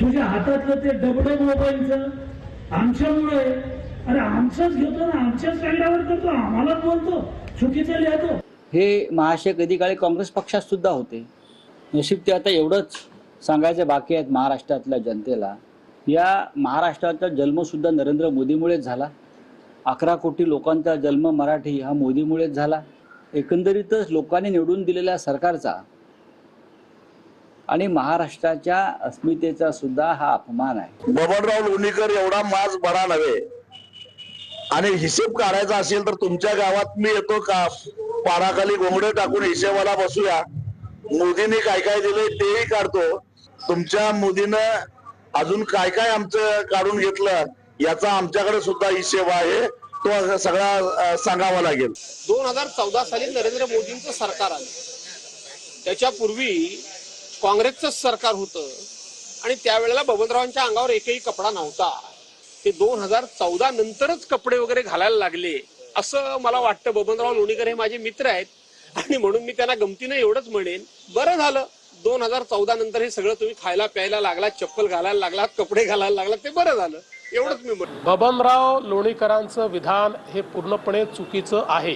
तुझ्या हातातलं ते डबडं मोबाईलचं. आमच्यामुळे अरे आमचंच घेतो ना आमच्याच कागदावर करतो आम्हालाच बोलतो चुकीचं लिहितो. हे महाशय कधी काळी काँग्रेस पक्षात सुद्धा होते. नशीब ते आता एवढंच सांगायचं बाकी आहेत महाराष्ट्रातल्या जनतेला. या महाराष्ट्राचा जन्म सुद्धा नरेंद्र मोदीमुळेच झाला. अकरा कोटी लोकांचा जन्म मराठी हा मोदीमुळेच झाला. एकंदरीतच लोकांनी निवडून दिलेल्या सरकारचा आणि महाराष्ट्राच्या अस्मितेचा सुद्धा हा अपमान आहे. बबनराव लोणीकर एवढा माज बरा नव्हे. आणि हिशेब काढायचा असेल तर तुमच्या गावात मी येतो का? पाराखाली घोंगडे टाकून हिशेबाला बसूया. मोदींनी काय काय दिले तेही काढतो. तुमच्या मोदीनं अजून काय काय आमचं काढून घेतलं याचा आमच्याकडे सुद्धा हिशेब आहे. तो सगळा सांगावा लागेल. दोन हजार चौदा साली नरेंद्र मोदींचं सरकार आलं. त्याच्यापूर्वी काँग्रेसचं सरकार होतं आणि त्यावेळेला बबनरावांच्या अंगावर एकही कपडा नव्हता. ते दोन हजार चौदा नंतरच कपडे वगैरे घालायला लागले असं मला वाटतं. बबनराव लोणीकर हे माझे मित्र आहेत आणि म्हणून मी त्यांना गमतीनं एवढंच म्हणेन. बरं झालं दोन हजार चौदा नंतर हे सगळं तुम्ही खायला प्यायला लागलात चप्पल घालायला लागलात कपडे घालायला लागलात ते बरं झालं. एवढंच मी म्हणतो बबनराव लोणीकरांचं विधान हे पूर्णपणे चुकीचं आहे.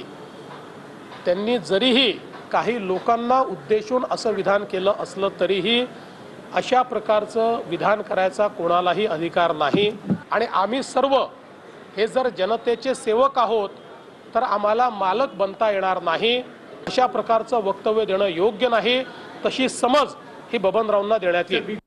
त्यांनी जरीही काही लोकांना उद्देशून असं विधान केलं असलं तरीही अशा प्रकारचं विधान करायचा कोणालाही अधिकार नाही. आणि आम्ही सर्व हे जर जनतेचे सेवक आहोत तर आम्हाला मालक बनता येणार नाही. अशा प्रकारचं वक्तव्य देणं योग्य नाही. तशी समज ही बबनरावांना देण्यात येईल.